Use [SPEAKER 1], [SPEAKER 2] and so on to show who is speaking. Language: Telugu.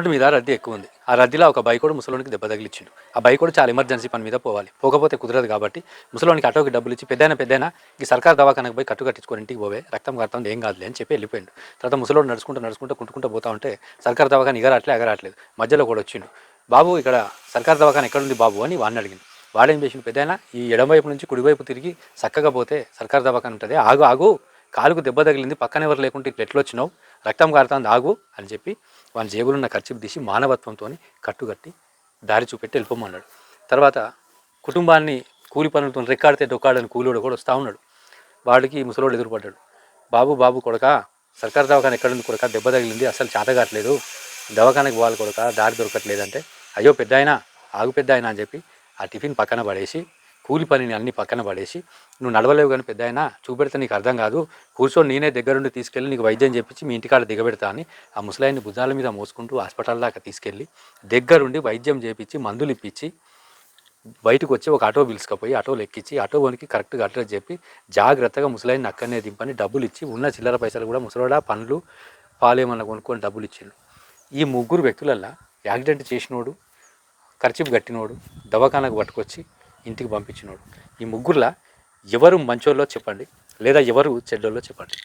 [SPEAKER 1] రోడ్డు మీద రద్దీ ఎక్కువ ఉంది ఆ రద్దీలో ఒక బైకోడు ముసలోనికి దెబ్బ తగిలిచ్చిండు. ఆ బైకోడు చాలా ఎమర్జెన్సీ పని మీద పోవాలి. పోకపోతే కుదరదు కాబట్టి ముసలోనికి ఆటోకి డబ్బులు ఇచ్చి పెద్దైనా పెద్దైనా ఈ సర్కార్ దవాఖానకు పోయి కట్టు కట్టించుకొని ఇంటికి పోవే రక్తం కడతాం ఏం కాదులే అని చెప్పి వెళ్ళిపోయిండు. తర్వాత ముసలోడు నడుచుకుంటూ నడుచుకుంటూ కుంటుకుంటూ పోతా ఉంటే సర్కార్ దవాఖాన ఎగరాట్లే ఎగరాట్లేదు మధ్యలో కూడా వచ్చిండు. బాబు ఇక్కడ సర్కార్ దవాఖాన ఎక్కడుంది బాబు? అని వాడిని అడిగింది వాడేం చేసిన పెద్దైనా ఈ ఎడమవైపు నుంచి కుడివైపు తిరిగి చక్కగా పోతే సర్కార్ దవాఖాన ఉంటుంది. ఆగు ఆగు కాలుకు దెబ్బ తగిలింది పక్కన ఎవరు లేకుంటే ఇట్లా ఎట్లొచ్చినావు? రక్తం కారుతాను ఆగు అని చెప్పి వాళ్ళ జేబులో ఉన్న ఖర్చు తీసి మానవత్వంతో కట్టుకట్టి దారి చూపెట్టి వెళ్ళిపోమన్నాడు. తర్వాత కుటుంబాన్ని కూలి పనులతో రెక్కాడితే డొక్కాడని కూలివాడు కూడా వస్తూ ఉన్నాడు. వాడికి ముసలోడు ఎదురుపడ్డాడు. బాబు బాబు కొడక సర్కార్ దవాఖాన ఎక్కడుంది కొడక దెబ్బ తగిలింది అసలు చేతగాట్లేదు దవాఖానకి పోవాలి కొడక దారి దొరకట్లేదంటే అయ్యో పెద్ద ఆయన ఆగు పెద్ద ఆయన అని చెప్పి ఆ టిఫిన్ పక్కన పడేసి కూలి పనిని అన్ని పక్కన పడేసి నువ్వు నడవలేవు కానీ పెద్ద అయినా చూపెడితే నీకు అర్థం కాదు. కూర్చొని నేనే దగ్గరుండి తీసుకెళ్ళి నీకు వైద్యం చెప్పించి మీ ఇంటికాడ దిగబెడతా అని ఆ ముసలాయిని భుజాల మీద మోసుకుంటూ హాస్పిటల్ దాకా తీసుకెళ్ళి దగ్గరుండి వైద్యం చేపించి మందులు ఇప్పించి బయటకు వచ్చి ఒక ఆటో పిలుచుకపోయి ఆటోలో ఎక్కించి ఆటో వానికి కరెక్ట్గా అడ్రస్ చెప్పి జాగ్రత్తగా ముసలాయిని అక్కడనే దింపని డబ్బులు ఇచ్చి ఉన్న చిల్లర పైసలు కూడా ముసలోడా పండ్లు పాలేమన్నా కొనుక్కొని డబ్బులు ఇచ్చిండు. ఈ ముగ్గురు వ్యక్తులల్లా యాక్సిడెంట్ చేసినోడు ఖర్చు కట్టినోడు దవాఖానకు పట్టుకొచ్చి ఇంటికి పంపించినోడు. ఈ ముగ్గురులా ఎవరు మంచోళ్ళో చెప్పండి లేదా ఎవరు చెడ్డోళ్ళో చెప్పండి.